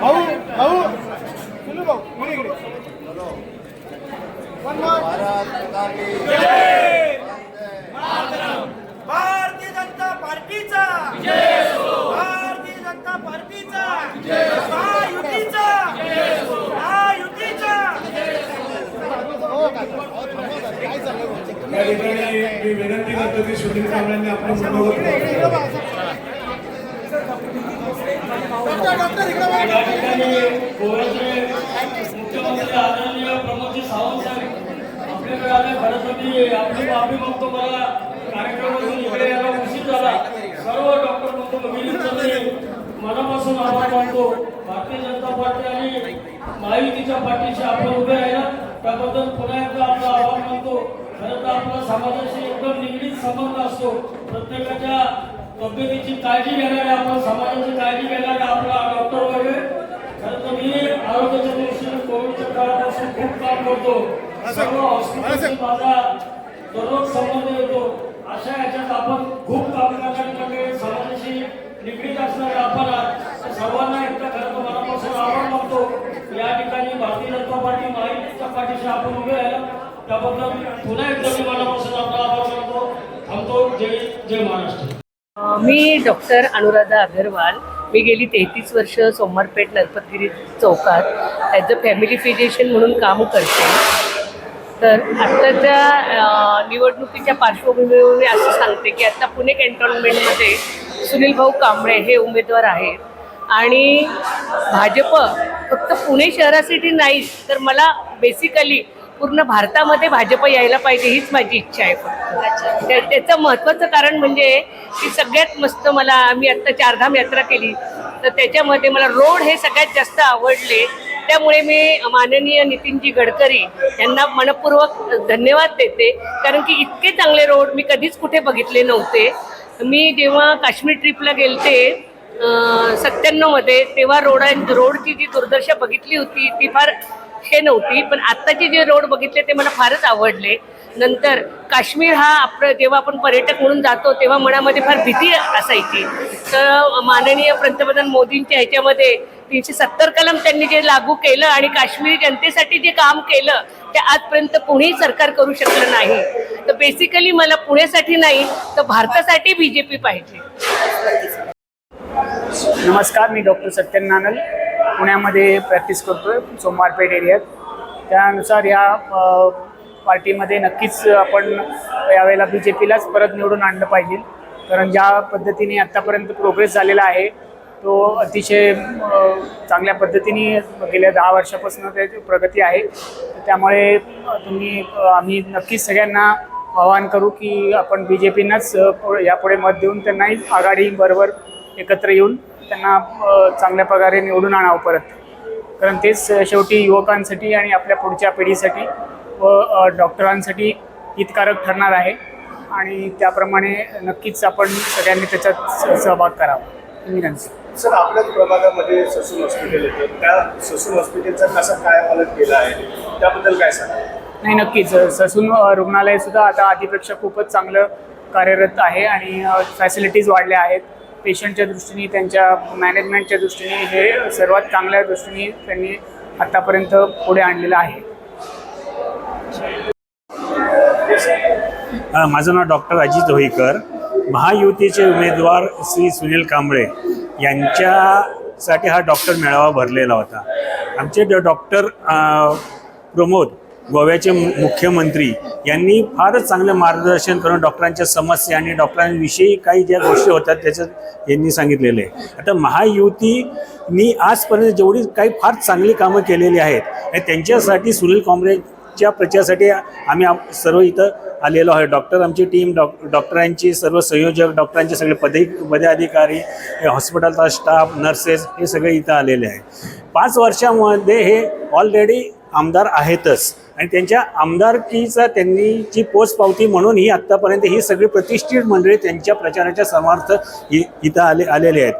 भाऊ भाऊ सुनू भाऊ कोणी इकडे One more. भारतीय जनता पार्टीचा भारतीय जनता पार्टीचा महायुतीचा महायुतीचा या ठिकाणी मी विनंती करतो की सुनील कांबळेंनी आपलं मनोगत या ठिकाणी गोव्याचे मुख्यमंत्री आदरणीय प्रमोदजी सावंत साहेब आपली माफी मागतो मला कार्यक्रमातून इकडे यायला उशीर झाला. सर्व डॉक्टर मनापासून आभार मानतो. भारतीय जनता पार्टी आणि महायुतीच्या पाठीशी आपण उभे आहे ना? त्याबद्दल पुन्हा एकदा आपला आभार मानतो खरं तर आपला समाजाशी एकदम निगडीत संबंध असतो. प्रत्येकाच्या तब्येतीची काळजी घेणारे आपण समाजाची काळजी घेणारे आपला डॉक्टर वगैरे. खरं तर मी आरोग्याच्या दृष्टीने कोविडच्या काळापासून खूप काम करतो. सर्व हॉस्पिटलशी माझा दररोज संबंध येतो. अशा याच्यात आपण खूप काम करणारे समाजाशी निगडीत असणारे आपण सर्वांना एकदा खरं तर मनापासून आभार मानतो या ठिकाणी भारतीय जनता पार्टी आपण उभे आहे त्याबद्दल पुन्हा एकदा मी मनापासून आपला आभार मानतो. थांबतो. जय जय महाराष्ट्र. मी डॉक्टर अनुराधा अगरवाल. मी गेली तेहतीस वर्ष सोमवारपेठ नरपतगिरी चौकात ॲज अ फॅमिली फिजिशियन म्हणून काम करते. तर आत्ताच्या निवडणुकीच्या पार्श्वभूमीवर मी असं सांगते की आत्ता पुणे कॅन्टोन्मेंटमध्ये सुनील भाऊ कांबळे हे उमेदवार आहेत. आणि भाजप फक्त पुणे शहरासाठी नाही तर मला बेसिकली पूर्ण भारतामध्ये भाजप यायला पाहिजे हीच माझी इच्छा आहे फक्त. त्या- त्याचं महत्त्वाचं कारण म्हणजे की सगळ्यात मस्त मला आम्ही आत्ता चारधाम यात्रा केली तर त्याच्यामध्ये मला रोड हे सगळ्यात जास्त आवडले. त्यामुळे मी माननीय नितीनजी गडकरी यांना मनपूर्वक धन्यवाद देते कारण की इतके चांगले रोड मी कधीच कुठे बघितले नव्हते. मी जेव्हा काश्मीर ट्रिपला गेलते सत्त्याण्णवमध्ये तेव्हा रोड रोडची जी दुर्दशा बघितली होती ती फार हे नव्हती. पण आत्ताचे जे रोड बघितले ते मला फारच आवडले. नंतर काश्मीर हा आपलं जेव्हा आपण पर्यटक म्हणून जातो तेव्हा मनामध्ये फार भीती असायची. तर माननीय पंतप्रधान मोदींच्या ह्याच्यामध्ये तीनशे सत्तर कलम त्यांनी जे लागू केलं आणि काश्मीरी जनतेसाठी जे काम केलं ते आजपर्यंत कोणीही सरकार करू शकलं नाही. तर बेसिकली मला पुण्यासाठी नाही तर भारतासाठी बी जे पी पाहिजे. नमस्कार मी डॉक्टर सत्यन नानल. पुण्यामध्ये प्रॅक्टिस करतो आहे सोमवारपेठ एरियात त्यानुसार या पार्टीमध्ये नक्कीच आपण यावेळेला बी जे पीलाच परत निवडून आणलं पाहिजे. कारण ज्या पद्धतीने आत्तापर्यंत प्रोग्रेस झालेला आहे तो अतिशय चांगल्या पद्धतीने गेल्या दहा वर्षापासून त्याची प्रगती आहे. त्यामुळे तुम्ही आम्ही नक्कीच सगळ्यांना आवाहन करू की आपण बी जे पीनाच यापुढे मत देऊन त्यांनाही आघाडीबरोबर एकत्र येऊन त्यांना चांगल्या प्रकारे निवडून आणावं परत. कारण तेच शेवटी युवकांसाठी आणि आपल्या पुढच्या पिढीसाठी व डॉक्टरांसाठी हितकारक ठरणार आहे. आणि त्याप्रमाणे नक्कीच आपण सगळ्यांनी त्याच्यात सहभाग करावा. विनंती सर आपल्याच प्रभागामध्ये ससून हॉस्पिटल येतं. त्या ससून हॉस्पिटलचा कसा काय पालक केला आहे? त्याबद्दल काय सांगा नाही नक्कीच. ससून रुग्णालयसुद्धा आता आधीपेक्षा खूपच चांगलं कार्यरत आहे आणि फॅसिलिटीज वाढल्या आहेत. पेशंटच्या दृष्टीने त्यांच्या मॅनेजमेंटच्या दृष्टीने हे सर्वात चांगल्या दृष्टीने त्यांनी आत्तापर्यंत पुढे आणलेलं आहे. माझं नाव डॉक्टर अजित होईकर. महायुतीचे उमेदवार श्री सुनील कांबळे यांच्यासाठी हा डॉक्टर मेळावा भरलेला होता. आमचे डॉक्टर प्रमोद गोव्याचे मुख्यमंत्री यांनी फारच चांगलं मार्गदर्शन करून डॉक्टरांच्या समस्या आणि डॉक्टरांविषयी काही ज्या गोष्टी होतात त्याच्यात यांनी सांगितलेलं. आहे आता महायुतीनी आजपर्यंत जेवढी काही फार चांगली कामं केलेली आहेत आणि त्यांच्यासाठी सुनील काँग्रेसच्या प्रचारासाठी आम्ही सर्व इथं आलेलो आहे डॉक्टर आमची टीम डॉक डॉक्टरांची सर्व संयोजक डॉक्टरांचे सगळे पदे पदाधिकारी हॉस्पिटलचा स्टाफ नर्सेस हे सगळे इथं आलेले आहे पाच वर्षामध्ये हे ऑलरेडी आमदार आहेतच. आणि त्यांच्या आमदारकीचा त्यांनी जी पोचपावती म्हणून ही आत्तापर्यंत ही सगळी प्रतिष्ठित मंडळी त्यांच्या प्रचाराच्या समर्थ इ इथं आले आलेले आहेत.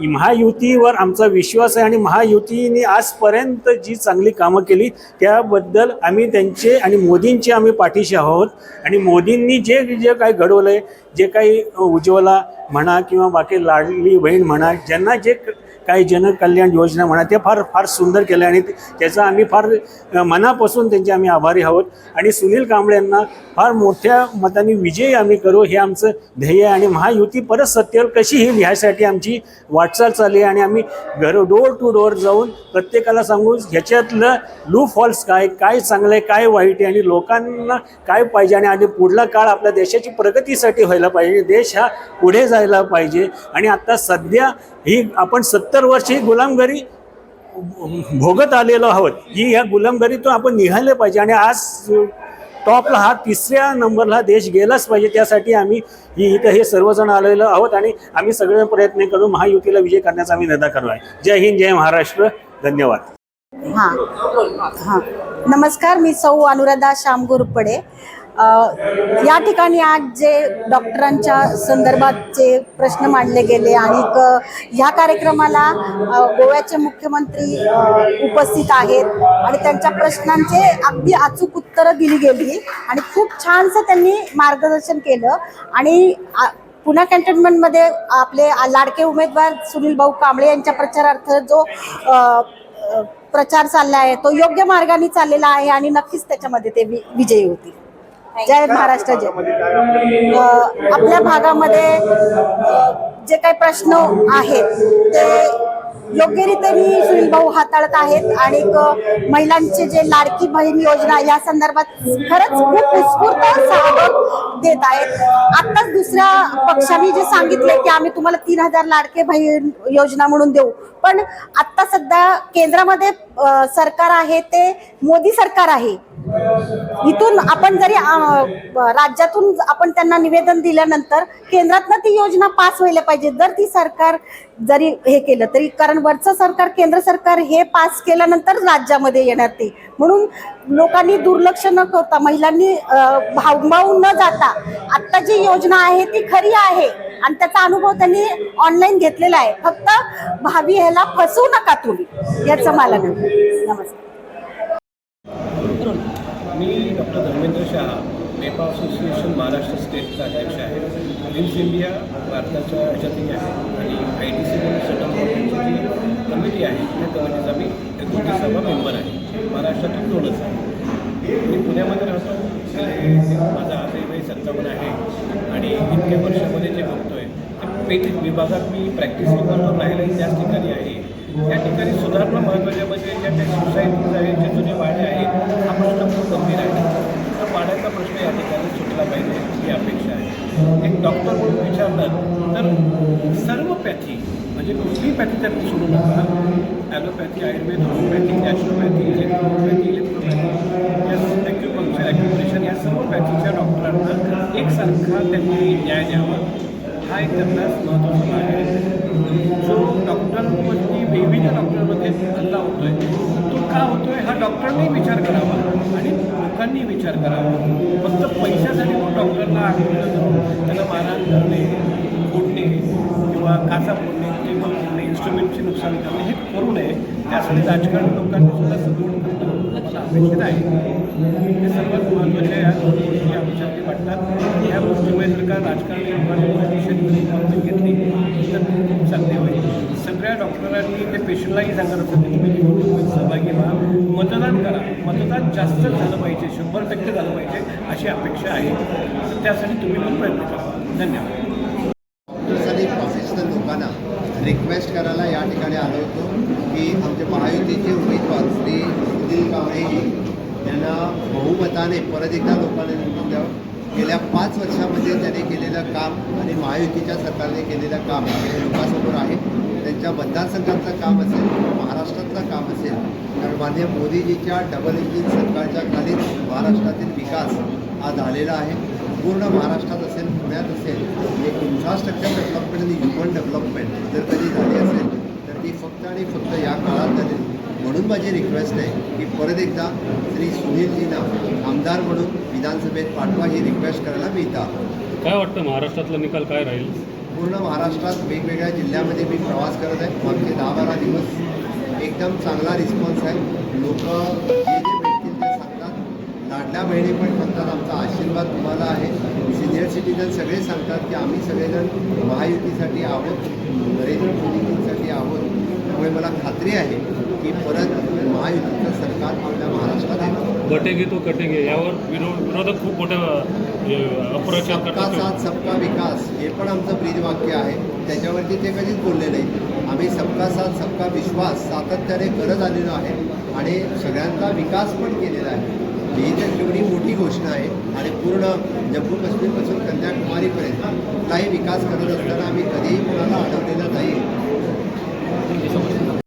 महायुतीवर आमचा विश्वास आहे आणि महायुतीने आजपर्यंत जी चांगली कामं केली त्याबद्दल आम्ही त्यांचे आणि मोदींचे आम्ही पाठीशी आहोत. आणि मोदींनी जे जे काही घडवलं आहे जे काही उज्ज्वला म्हणा किंवा बाकी लाडली बहीण म्हणा ज्यांना जे काही जनकल्याण योजना म्हणा ते फार फार सुंदर केलं आणि त्याचा आम्ही फार मनापासून त्यांचे आम्ही आभारी आहोत. आणि सुनील कांबळे यांना फार मोठ्या मताने विजयी आम्ही करू हे आमचं ध्येय आहे. आणि महायुती परत सत्तेवर कशी येईल ह्यासाठी आमची वाटचाल चालली आहे. आणि आम्ही घर डोर टू डोर जाऊन प्रत्येकाला सांगू ह्याच्यातलं लू फॉल्स काय काय चांगलं आहे काय वाईट आहे? आणि लोकांना काय पाहिजे? आणि आणि पुढला काळ आपल्या देशाची प्रगतीसाठी व्हायला पाहिजे. देश हा पुढे जायला पाहिजे. आणि आता सध्या ही आपण सत्य सत्तर वर्ष ही गुलामगिरी भोगत आलेलो आहोत. ही ह्या गुलामगिरीतून आपण निघाले पाहिजे. आणि आज टॉपला हा तिसऱ्या नंबरला देश गेलाच पाहिजे. त्यासाठी आम्ही ही इथं हे सर्वजण आलेलो आहोत आणि आम्ही सगळे प्रयत्न करून महायुतीला विजय करण्याचा आम्ही निर्धार करू आहे. जय हिंद जय महाराष्ट्र. धन्यवाद. हां. हां. नमस्कार मी सौ अनुराधा श्याम घोरपडे या ठिकाणी आज जे डॉक्टरांच्या संदर्भात जे प्रश्न मांडले गेले आणि क- ह्या कार्यक्रमाला गोव्याचे मुख्यमंत्री उपस्थित आहेत आणि त्यांच्या प्रश्नांचे अगदी अचूक उत्तरं दिली गेली आणि खूप छानसं त्यांनी मार्गदर्शन केलं आणि आ- कॅन्टोन्मेंटमध्ये आपले लाडके उमेदवार सुनील भाऊ कांबळे यांच्या प्रचारार्थ जो प्रचार चालला आहे तो योग्य मार्गाने चाललेला आहे आणि नक्कीच त्याच्यामध्ये ते विजयी होतील. जय महाराष्ट्र जय आपल्या भागामध्ये जे काही प्रश्न आहेत ते योग्यरीत्याने सुनील भाऊ हाताळत आहेत. आणि महिलांचे जे लाडकी बहीण योजना या संदर्भात खरंच खूप उत्स्फूर्त सहभाग देत आहेत. आत्ताच दुसऱ्या पक्षाने जे सांगितले की आम्ही तुम्हाला तीन हजार लाडके बहीण योजना म्हणून देऊ. पण आत्ता सध्या केंद्रामध्ये सरकार आहे ते मोदी सरकार आहे. इथून आपण जरी राज्यातून आपण त्यांना निवेदन दिल्यानंतर केंद्रातनं ती योजना पास व्हायला पाहिजे. जर ती सरकार जरी हे केलं तरी कारण वरचं सरकार केंद्र सरकार हे पास केल्यानंतर राज्यामध्ये येणार ते. म्हणून लोकांनी दुर्लक्ष न करता महिलांनी भावभाव न जाता आत्ता जी योजना आहे ती खरी आहे. आणि त्याचा अनुभव त्यांनी ऑनलाईन घेतलेला आहे. फक्त भावी ह्याला फसवू नका तुम्ही याचं मला नमस्कार. मी doctor Dharmendra Shah Peppa association Maharashtra स्टेटचा अध्यक्ष आहे. ग्रीन्स इंडिया भारताच्या ह्याच्यातही आहे आणि आय टी सी म्हणून सेटल जी कमिटी आहे त्या कमिटीचा मी एक्झिक्युटिव्ह सभा मेंबर आहे. महाराष्ट्रातून दोनच आहे. मी पुण्यामध्ये राहतो. माझा आजही वय सत्तावन्न आहे. आणि इतक्या वर्षामध्ये जे बघतोय ते विभागात मी प्रॅक्टिस करतो राहिलं त्याच ठिकाणी आहे. या ठिकाणी सुधारणा महत्त्वाच्या म्हणजे ज्या काही सोसायटीज आहेत जे जुने वाडे आहेत हा प्रश्न खूप गंभीर आहे तर वाड्याचा प्रश्न या ठिकाणी सुटला पाहिजे ही अपेक्षा आहे. एक डॉक्टर म्हणून विचारलं तर सर्व पॅथी म्हणजे कुठलीही पॅथी त्यांनी सोडू नका. Allopathy Ayurveda homeopathy naturopathy electropathy electropathy या ॲक्युपंक्चर ॲक्युप्रेशन या सर्व पॅथीच्या डॉक्टरांना एकसारखा त्यांनी न्याय द्यावा. हा एक त्यांना महत्त्वाचा भाग आहे. जो डॉक्टरांवरती विविध डॉक्टरांमध्ये हल्ला होतोय तो का होतोय हा डॉक्टरांनी विचार करावा आणि लोकांनी विचार करावा. फक्त पैशासाठी मग डॉक्टरला आढळलं त्याला मारहाण करणे फोडणे किंवा काचा फोडणे टेबल फोडणे इन्स्ट्रुमेंटचे नुकसान करणे हे करू नये. त्यासाठी राजकारण लोकांनी सुद्धा सपोर्ट करणं मला अपेक्षित आहे. हे सर्वात महत्त्वाचे या वाटतात या गोष्टीमुळे जर का राजकारणी घेतली तर खूप चांगले होईल सगळ्या डॉक्टरांनी ते पेशंटलाही सांगत असतात की तुम्ही निवडणुकीत सहभागी व्हा. मतदान करा. मतदान जास्त झालं पाहिजे शंभर टक्के झालं पाहिजे अशी अपेक्षा आहे. तर त्यासाठी तुम्ही पण प्रयत्न करा. धन्यवाद आणि प्रोफेशनल लोकांना रिक्वेस्ट करायला या ठिकाणी आलो होतो की आमचे महायुतीचे उमेदवार श्री सुनील कांबळेजी यांना बहुमताने परत एकदा लोकांना निवडून द्यावं. गेल्या पाच वर्षामध्ये त्यांनी केलेलं काम आणि महायुतीच्या सरकारने केलेलं काम हे लोकांसमोर आहे. त्यांच्या मतदारसंघातलं काम असेल महाराष्ट्रातलं काम असेल तर माननीय मोदीजीच्या डबल इंजिन सरकारच्या खाली महाराष्ट्रातील विकास हा झालेला आहे. पूर्ण महाराष्ट्रात असेल पुण्यात असेल एक इन्फ्रास्ट्रक्चर डेव्हलपमेंट आणि ह्युमन डेव्हलपमेंट जर कधी झाली असेल तर ती फक्त आणि फक्त या काळात झालेली म्हणून माझी रिक्वेस्ट आहे की परत एकदा श्री सुनीलजींना आमदार म्हणून विधानसभेत पाठवा ही रिक्वेस्ट करायला मी इथं आलो. काय वाटतं महाराष्ट्रातला निकाल काय राहील? पूर्ण महाराष्ट्रात वेगवेगळ्या जिल्ह्यामध्ये मी प्रवास करत आहे. मागचे दहा बारा दिवस एकदम चांगला रिस्पॉन्स आहे. लोक जे जे भेटतील ते सांगतात. लाडल्या बहिणी पण म्हणतात आमचा आशीर्वाद तुम्हाला आहे. सिनियर सिटीजन सगळे सांगतात की आम्ही सगळेजण महायुतीसाठी आहोत नरेंद्र मोदींसाठी आहोत. त्यामुळे मला खात्री आहे की परत महायुतीचं सरकार आपल्या महाराष्ट्रात येतं बटेगे तो कटेगे यावर विरोध विरोधक खूप मोठ्या अप्रचार सबका साथ सबका विकास हे पण आमचं ब्रीदवाक्य आहे. त्याच्यावरती ते कधीच बोलले नाही. आम्ही सबका साथ सबका विश्वास सातत्याने करत आलेलो आहे आणि सगळ्यांचा विकास पण केलेला आहे. ही तर एवढी मोठी घोषणा आहे आणि पूर्ण जम्मू काश्मीरपासून कन्याकुमारीपर्यंत कुठलाही विकास करत असताना आम्ही कधीही कोणाला अडवलेलं नाही. 様です。